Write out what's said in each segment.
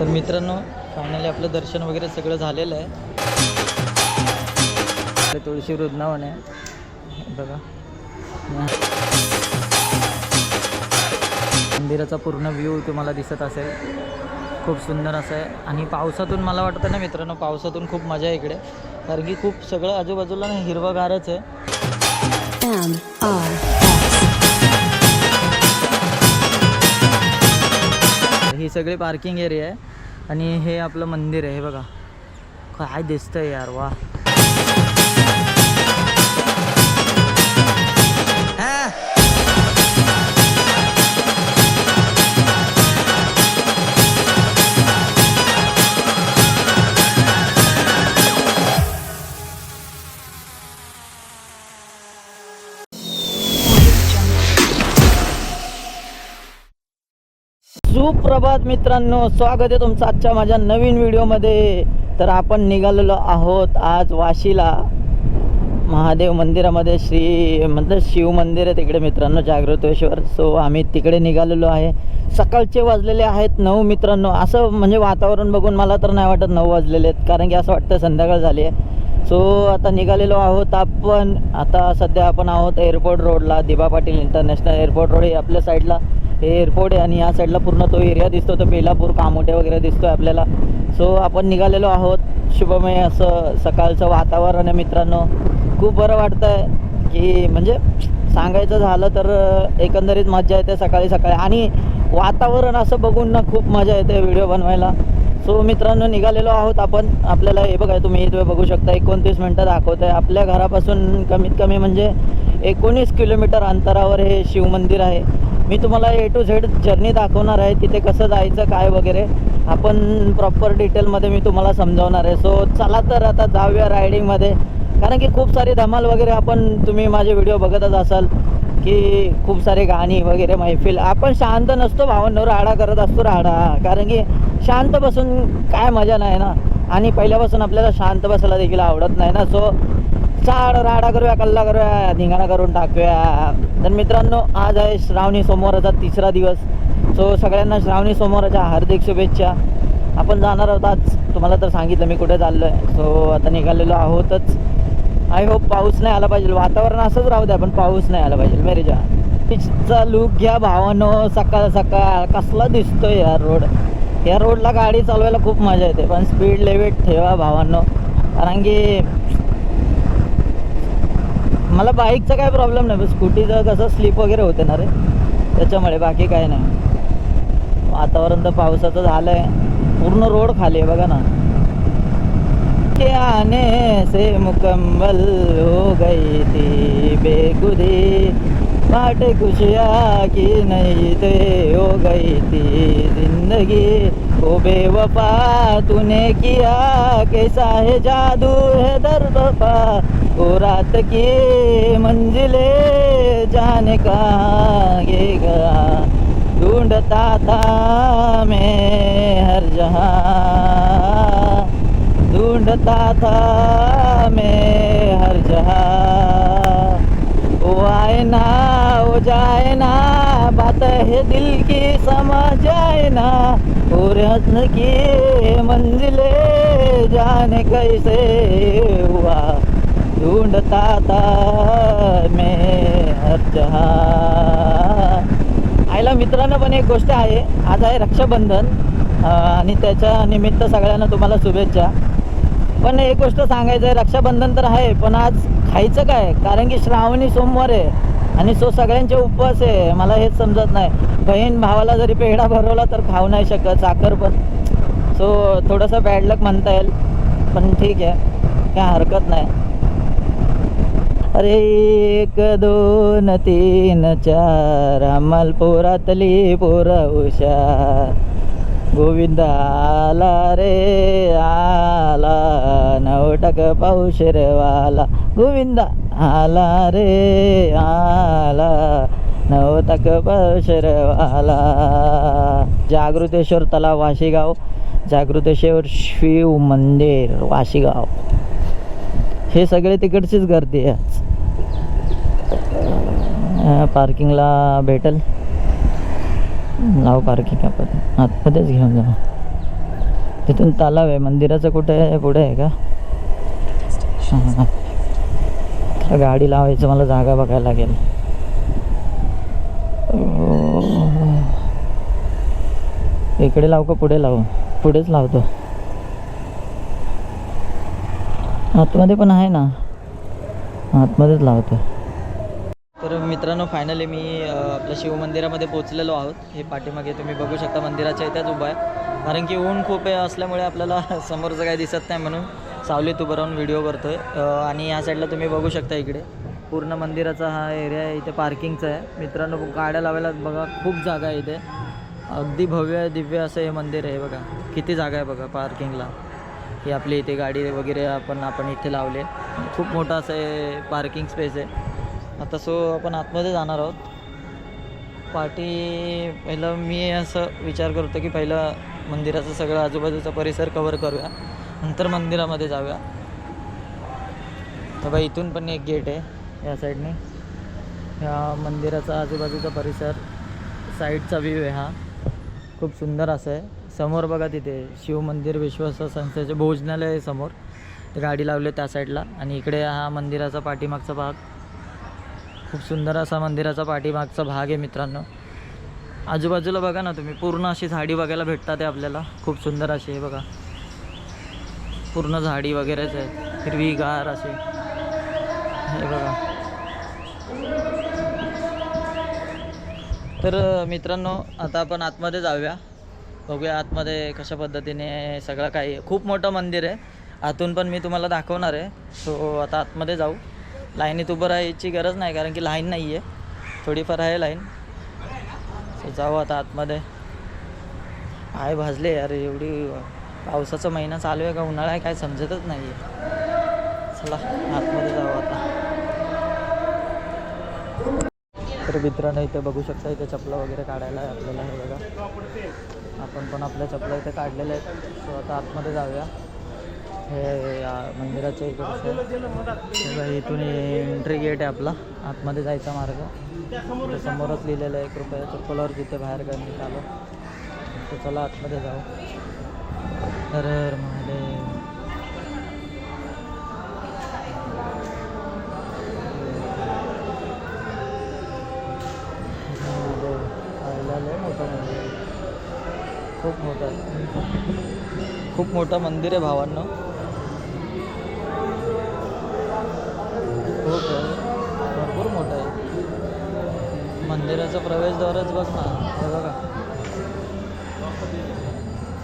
तर मित्रांनो फायनली आपलं दर्शन वगैरे सगळं झालेलं आहे. तुळशी वृंदावन आहे. बघा. मंदिराचा पूर्ण व्ह्यू तुम्हाला दिसत असेल. खूप सुंदर असं आहे. आणि पावसातून मला वाटतं ना मित्रांनो पावसातून खूप मजा आहे इकडे. कारण की खूप सगळं आजूबाजूला ना हिरवगारच आहे. ही सगळी पार्किंग एरिया आहे. आणि हे आपलं मंदिर आहे हे बघा. काय दिसतंय यार वा सुप्रभात मित्रांनो स्वागत आहे तुमचं आजच्या माझ्या नवीन व्हिडिओमध्ये. तर आपण निघालेलो आहोत आज वाशीला. महादेव मंदिरामध्ये श्री म्हणजे शिव मंदिर आहे तिकडे मित्रांनो जागृतेश्वर सो आम्ही तिकडे निघालेलो आहे. सकाळचे वाजलेले आहेत नऊ मित्रांनो. असं म्हणजे वातावरण बघून मला तर नाही वाटत नऊ वाजलेले आहेत. कारण की असं वाटतं संध्याकाळ झाली आहे. सो आता निघालेलो आहोत आपण. आता सध्या आपण आहोत एअरपोर्ट रोडला दिबा पाटील इंटरनॅशनल एअरपोर्ट रोड हे आपल्या साईडला हे एअरपोर्ट आहे आणि या साईडला पूर्ण तो एरिया दिसतो तो बेलापूर कामोटे वगैरे दिसतो आहे आपल्याला. सो आपण निघालेलो आहोत. शुभमय असं सकाळचं वातावरण आहे मित्रांनो. खूप बरं वाटतं आहे की म्हणजे सांगायचं झालं तर एकंदरीत मजा येते सकाळी सकाळी. आणि वातावरण असं बघून ना खूप मजा येते व्हिडिओ बनवायला. सो मित्रांनो निघालेलो आहोत आपण. आपल्याला हे बघा तुम्ही इथे बघू शकता. एकोणतीस मिनटं दाखवत आहे आपल्या घरापासून कमीत कमी म्हणजे एकोणीस किलोमीटर अंतरावर हे शिवमंदिर आहे. मी तुम्हाला ए टू झेड जर्नी दाखवणार आहे तिथे कसं जायचं काय वगैरे. आपण प्रॉपर डिटेलमध्ये मी तुम्हाला समजावणार आहे. सो चला तर आता जाऊया रायडिंगमध्ये कारण की खूप सारी धमाल वगैरे आपण तुम्ही माझे व्हिडिओ बघतच असाल की खूप सारे गाणी वगैरे मैफिल. आपण शांत नसतो भावांवर राडा करत असतो राडा. कारण की शांत बसून काय मजा नाही ना. आणि पहिल्यापासून आपल्याला शांत बसायला देखील आवडत नाही ना. सो चाड राडा करूया कल्ला करूया धिंगाणा करून टाकूया. तर मित्रांनो आज आहे श्रावणी सोमवाराचा तिसरा दिवस. सो सगळ्यांना श्रावणी सोमवाराच्या हार्दिक शुभेच्छा. आपण जाणार आहोत आज. तुम्हाला तर सांगितलं मी कुठे चाललो आहे सो आता निघालेलो आहोतच. आय होप पाऊस नाही आला पाहिजे. वातावरण असंच राहू द्या पण पाऊस नाही आला पाहिजे. मेरेजा बीचचा लूक लुक घ्या भावानो. सकाळ सकाळ. कसला दिसतोय या रोड या रोडला गाडी चालवायला खूप मजा येते. पण स्पीड लिमिट ठेवा भावांनो. कारण की मला बाईकचा काय प्रॉब्लेम नाही स्कूटीचं कसं स्लिप वगैरे होते ना रे. त्याच्यामुळे बाकी काय नाही. वातावरण तर पावसाचं झालं आहे पूर्ण रोड खाली आहे बघा ना. के आने से मुकम्मल हो गई थी बेखुदी बाट खुशिया की नहीं थे हो गई थी जिंदगी. ओ बेवफा तूने किया कैसा है जादू है दर्द पा ओ रात की मंजिले जाने का ये गया। ढूंढता था मैं हर जहाँ। ढूंढता था मैं हर जहाँ। वो आए ना, वो जाए ना, बात है दिल की, समझ जाए ना। और हसन की मंजिले जाने कैसे हुआ? ढूंढता था मैं हर आईला मित्रांनो पण एक गोष्ट आहे आज आहे रक्षाबंधन आणि त्याच्या निमित्त सगळ्यांना तुम्हाला शुभेच्छा. पण एक गोष्ट सांगायचं आहे रक्षाबंधन तर आहे पण आज खायचं काय? कारण की श्रावणी सोमवार आहे आणि सो सगळ्यांचे उपवास आहे मला हेच समजत नाही. बहीण भावाला जरी पेढा भरवला तर खाऊ नाही शकत साखर पण. सो थोडंसं बॅड लक म्हणता येईल पण ठीक आहे काय हरकत नाही. अरे एक दोन तीन चार अमल पोरातली पोरा हुशार गोविंद आला रे आला. नवटक पाऊशेरवाला. गोविंद आला रे आला. नवटक पाऊशेरवाला. जागृतेश्वर तलाव वाशीगाव. जागृतेश्वर शिव मंदिर वाशीगाव. हे सगळे तिकडचीच गर्दी आहे. आज. पार्किंगला भेटेल. लाव पार्किंग आपण आतमध्येच घेऊन जाऊ. तिथून तलाव आहे. मंदिराचं कुठे आहे? पुढे आहे का? हां, गाडी लावायचं मला जागा बघायला लागेल. इकडे लावू का पुढे लावू? पुढेच लावतो. आतमध्ये पण आहे ना. आतमध्येच लावतो तर मित्रांनो फायनली मी आपल्या शिवमंदिरामध्ये पोचलेलो आहोत. हे पाठीमागे तुम्ही बघू शकता मंदिराच्या इथेच उभा आहे. कारण की ऊन खूप आहे असल्यामुळे आपल्याला समोरचं काही दिसत नाही म्हणून सावलीत उभं राहून व्हिडिओ करतोय. आणि या साईडला तुम्ही बघू शकता इकडे. पूर्ण मंदिराचा हा एरिया आहे इथे पार्किंगचा आहे. मित्रांनो गाड्या लावायला बघा खूप जागा आहे इथे. अगदी भव्य दिव्य असं हे मंदिर आहे बघा. किती जागा आहे बघा पार्किंगला ही आपली इथे गाडी वगैरे आपण आपण इथे लावले. खूप मोठं असं आहे पार्किंग स्पेस आहे. आता सो आपण आतमध्ये जाणार आहोत. पार्टी पहिलं मी असं विचार करतो की पहिलं मंदिराचं सगळं आजूबाजूचा परिसर कवर करूया. नंतर मंदिरामध्ये जाऊया. तर बाई इथून पण एक गेट आहे या साईडने ह्या मंदिराचा आजूबाजूचा परिसर साईडचा व्ह्यू आहे हा. खूप सुंदर असं आहे. समोर बघा तिथे शिवमंदिर विश्वास संस्थेचे भोजनालय आहे समोर. ते गाडी लावली त्या साईडला आणि इकडे हा मंदिराचा पाठीमागचा भाग. खूप सुंदर असा मंदिराचा पाठीमागचा भाग आहे मित्रांनो. आजूबाजूला बघा ना तुम्ही पूर्ण अशी झाडी बघायला भेटतात आहे आपल्याला. खूप सुंदर अशी आहे बघा. पूर्ण झाडी वगैरेच आहे हिरवीगार अशी. हे बघा. तर मित्रांनो आता आपण आतमध्ये जाऊया. बघूया आतमध्ये कशा पद्धतीने सगळं काही खूप मोठं मंदिर आहे. आतून पण मी तुम्हाला दाखवणार आहे. सो आता आतमध्ये जाऊ. लाईनीत उभं राहायची गरज नाही कारण की लाईन नाही आहे थोडीफार आहे लाईन सो जाऊ आता आतमध्ये. पाय भाजले यार एवढी पावसाचा महिना चालू आहे का? उन्हाळा आहे काय समजतच नाही आहे चला आतमध्ये जाऊ मित्रांनो इथे बघू शकता इथे चपला वगैरे काढायला आहे आपल्याला हे बघा. आपण पण आपल्या चपला इथे काढलेल्या आहेत. सो आता आतमध्ये जाऊया. हे या मंदिराच्या इकडे इथून एंट्री गेट आहे आपला. आतमध्ये जायचा मार्ग. समोरच लिहिलेलं आहे कृपया चप्पलावर जिथे बाहेर करण्यात आलो तर चला आतमध्ये जाऊ. तर महादेव. खूप मोठं मंदिर आहे भावांनो. खूप आहे. भरपूर मोठं आहे. मंदिराचं प्रवेशद्वारच बघ ना. हे बघा.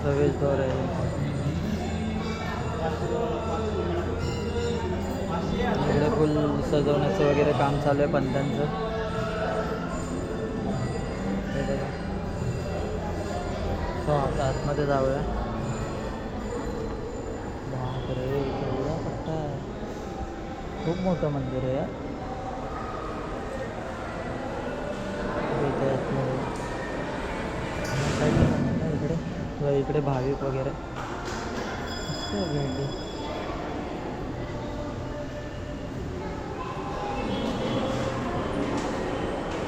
प्रवेशद्वार आहे. इकडे फुल सजवण्याचं वगैरे काम चालू आहे पंत्यांचं हो आता आतमध्ये जाऊया. खूप मोठं मंदिर आहे. इकडे इकडे? भाविक वगैरे. भेंडी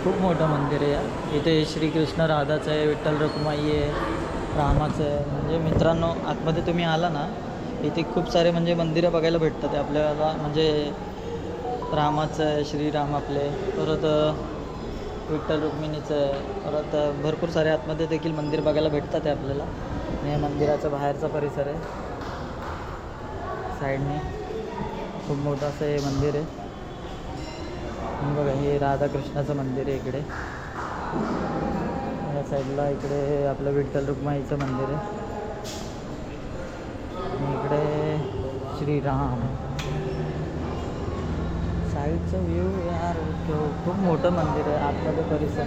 खूप मोठं मंदिर आहे. इथे श्रीकृष्ण राधाचं आहे विठ्ठल रखुमाई आहे रामाचं आहे. म्हणजे मित्रांनो आतमध्ये तुम्ही आला ना इथे खूप सारे म्हणजे मंदिरं बघायला भेटतात आपल्याला. म्हणजे रामाचं आहे श्रीराम आपले. परत विठ्ठल रुक्मिणीचं आहे. परत भरपूर सारे आतमध्ये देखील मंदिर बघायला भेटतात आहे आपल्याला. आणि या मंदिराचा बाहेरचा परिसर आहे. साईडने खूप मोठं असं हे मंदिर आहे. बघा हे राधाकृष्णाचं मंदिर आहे इकडे. या साईडला इकडे आपलं विठ्ठल रुक्माईचं मंदिर आहे. आणि इकडे श्रीराम. साईडचं व्ह्यू यार खूप- खूप मोठं मंदिर आहे आतमध्ये परिसर.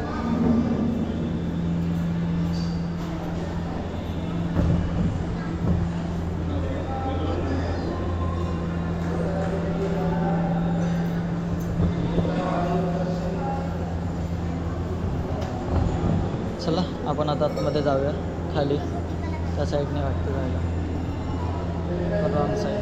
चला आपण आता आतमध्ये जाऊया खाली. त्या साईडने वाटतं जायला. Ronaldo saiu.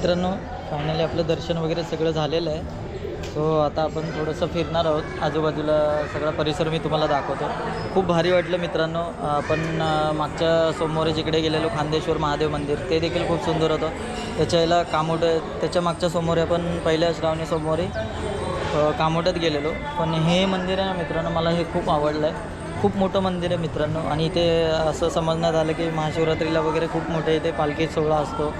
मित्रांनो फायनली आपलं दर्शन वगैरे सगळं झालेलं आहे. सो आता आपण थोडंसं फिरणार आहोत. आजूबाजूला सगळा परिसर मी तुम्हाला दाखवतो. खूप भारी वाटलं मित्रांनो. आपण मागच्या सोमवारी जिकडे गेलेलो खांदेश्वर महादेव मंदिर ते देखील खूप सुंदर होतं. त्याच्या याला कामोट त्याच्या मागच्या सोमवारी आपण पहिल्या श्रावणी सोमवारी कामोट्यात गेलेलो. पण हे मंदिर आहे ना मित्रांनो मला हे खूप आवडलं आहे खूप मोठं मंदिर आहे मित्रांनो. आणि इथे असं समजण्यात आलं की महाशिवरात्रीला वगैरे खूप मोठे इथे पालखी सोहळा असतो.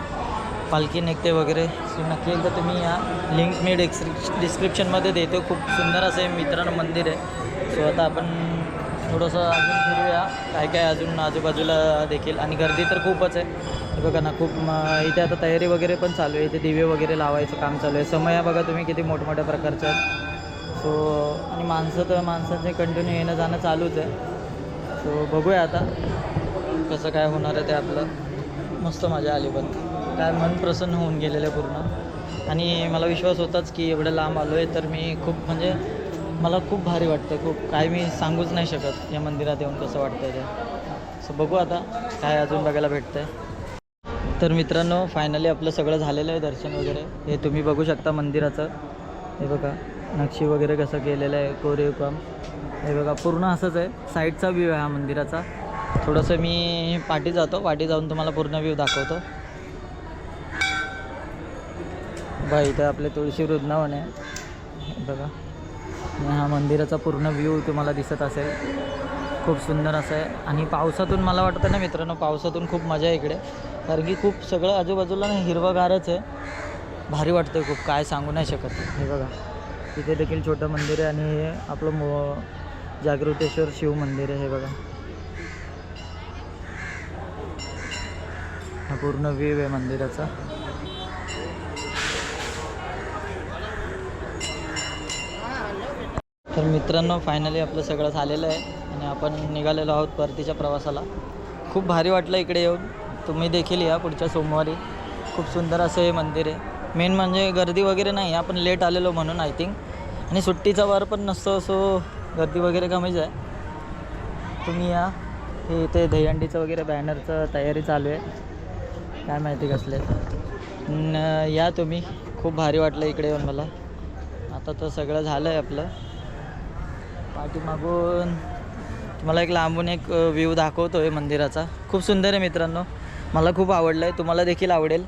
पालखी निघते वगैरे. सो नक्की एकदा तुम्ही या. लिंक मी डिस्क्रिप डिस्क्रिप्शनमध्ये देतो. खूप सुंदर असं हे मित्रांनो मंदिर आहे. सो आता आपण थोडंसं अजून फिरूया. काय काय अजून आजूबाजूला देखील. आणि गर्दी तर खूपच आहे. बघा ना खूप इथे आता तयारी वगैरे पण चालू आहे. इथे दिवे वगैरे लावायचं काम चालू आहे. समय बघा तुम्ही किती मोठमोठ्या प्रकारचे आहेत. सो आणि माणसं तर माणसांचे कंटिन्यू येणं जाणं चालूच आहे. सो बघूया आता कसं काय होणार आहे ते आपलं. मस्त मजा आली पण. काय मन प्रसन्न होऊन गेलेलं आहे पूर्ण. आणि मला विश्वास होताच की एवढं लांब आलो आहे तर मी खूप म्हणजे मला खूप भारी वाटतं खूप काय मी सांगूच नाही शकत या मंदिरात येऊन कसं वाटतं ते. सो बघू आता काय अजून बघायला भेटतं आहे तर मित्रांनो फायनली आपलं सगळं झालेलं आहे दर्शन वगैरे. हे तुम्ही बघू शकता मंदिराचं. हे बघा नक्षी वगैरे कसं केलेलं आहे कोरीव काम हे बघा पूर्ण असंच आहे. साईडचा व्ह्यू आहे हा मंदिराचा. थोडंसं मी पाठी जातो. पाठी जाऊन तुम्हाला पूर्ण व्ह्यू दाखवतो. बघा इथं आपले तुळशी वृंदावन आहे. बघा. आणि हा मंदिराचा पूर्ण व्ह्यू तुम्हाला दिसत असेल. खूप सुंदर असं आहे. आणि पावसातून मला वाटतं ना मित्रांनो पावसातून खूप मजा आहे इकडे. कारण की खूप सगळं आजूबाजूला ना हिरवंगारच आहे. भारी वाटतं खूप. काय सांगू नाही शकत. हे बघा. तिथे देखील छोटं मंदिर आहे आणि हे आपलं मो जागृतेश्वर शिव मंदिर आहे. हे बघा. हा पूर्ण व्ह्यू आहे मंदिराचा. तर मित्रांनो फायनली आपलं सगळं झालेलं आहे आणि आपण निघालेलो आहोत परतीच्या प्रवासाला. खूप भारी वाटलं इकडे येऊन. तुम्ही देखील या पुढच्या सोमवारी. खूप सुंदर असं हे मंदिर आहे. मेन म्हणजे गर्दी वगैरे नाही आपण लेट आलेलो म्हणून आय थिंक आणि सुट्टीचा वार पण नसतो सो गर्दी वगैरे कमीच आहे. तुम्ही या. हे इथे दहीहंडीचं वगैरे बॅनरचं तयारी चालू आहे. काय माहिती कसले. न या तुम्ही. खूप भारी वाटलं इकडे येऊन मला. आता तर सगळं झालं आहे आपलं. पाठीमागून तुम्हाला एक लांबून एक व्ह्यू दाखवतो आहे मंदिराचा. खूप सुंदर आहे मित्रांनो. मला खूप आवडलं आहे तुम्हाला देखील आवडेल.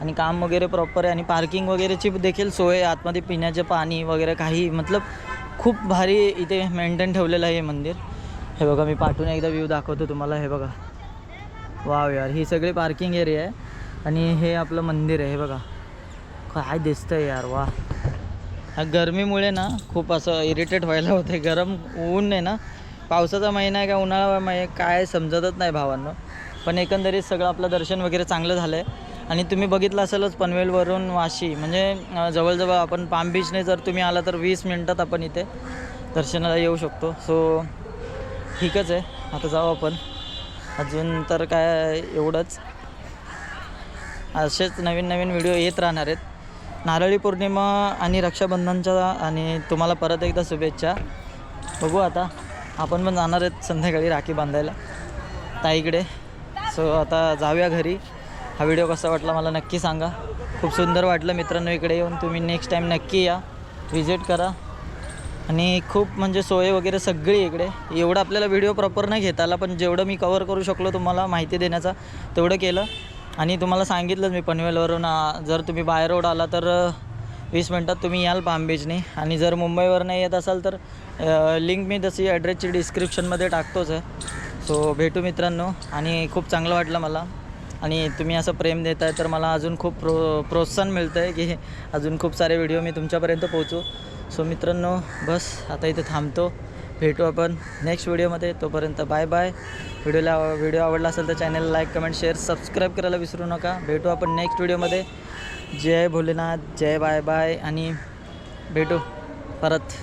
आणि काम वगैरे प्रॉपर आहे आणि पार्किंग वगैरेची देखील सोय आहे. आतमध्ये पिण्याचे पाणी वगैरे काही मतलब खूप भारी इथे मेंटेन ठेवलेलं आहे हे मंदिर. हे बघा मी पाठवून एकदा व्ह्यू दाखवतो तुम्हाला. हे बघा. वाव यार ही सगळी पार्किंग एरिया आहे. आणि हे आपलं मंदिर आहे. हे बघा. काय दिसतं यार वा ह्या गरमीमुळे ना खूप असं इरिटेट व्हायला होते गरम ऊन आहे ना. पावसाचा महिना आहे का उन्हाळा महिना काय समजतच नाही भावांनो. पण एकंदरीत सगळं आपलं दर्शन वगैरे चांगलं झालं आहे आणि तुम्ही बघितलं असेलच पनवेलवरून वाशी. म्हणजे जवळजवळ आपण पाम बीचने जर तुम्ही आला तर वीस मिनटात आपण इथे दर्शनाला येऊ शकतो. सो ठीकच आहे. आता जाऊ आपण. अजून तर काय एवढंच. असेच नवीन नवीन व्हिडिओ येत राहणार आहेत. नारळी पौर्णिमा आणि रक्षाबंधनच्या आणि तुम्हाला परत एकदा शुभेच्छा. बघू आता. आपण पण जाणार आहेत संध्याकाळी राखी बांधायला. ताईकडे. सो आता जाऊया घरी. हा व्हिडिओ कसा वाटला मला नक्की सांगा. खूप सुंदर वाटलं मित्रांनो इकडे येऊन. तुम्ही नेक्स्ट टाईम नक्की या. व्हिजिट करा. आणि खूप म्हणजे सोय वगैरे सगळी इकडे. एवढं आपल्याला व्हिडिओ प्रॉपर नाही घेता आला पण जेवढं मी कवर करू शकलो तुम्हाला माहिती देण्याचा तेवढं केलं. आणि तुम्हाला सांगितलंच मी पनवेलवरून जर तुम्ही बाय रोड आला तर वीस मिनटात तुम्ही याल पाम बीचने आणि जर मुंबईवरनं येत असाल तर लिंक मी तशी ॲड्रेसची डिस्क्रिप्शनमध्ये टाकतोच आहे. सो भेटू मित्रांनो. आणि खूप चांगलं वाटलं मला. आणि तुम्ही असं प्रेम देत आहे तर मला अजून खूप प्रो प्रोत्साहन मिळतं आहे की अजून खूप सारे व्हिडिओ मी तुमच्यापर्यंत पोहोचू. सो मित्रांनो बस आता इथे थांबतो. भेटू आपण नेक्स्ट व्हिडिओमध्ये तोपर्यंत बाय बाय व्हिडिओला व्हिडिओ आवडला असेल तर चॅनलला लाईक कमेंट शेअर सबस्क्राईब करायला विसरू नका. भेटू आपण नेक्स्ट व्हिडिओमध्ये जय भोलेनाथ जय बाय बाय आणि भेटू परत.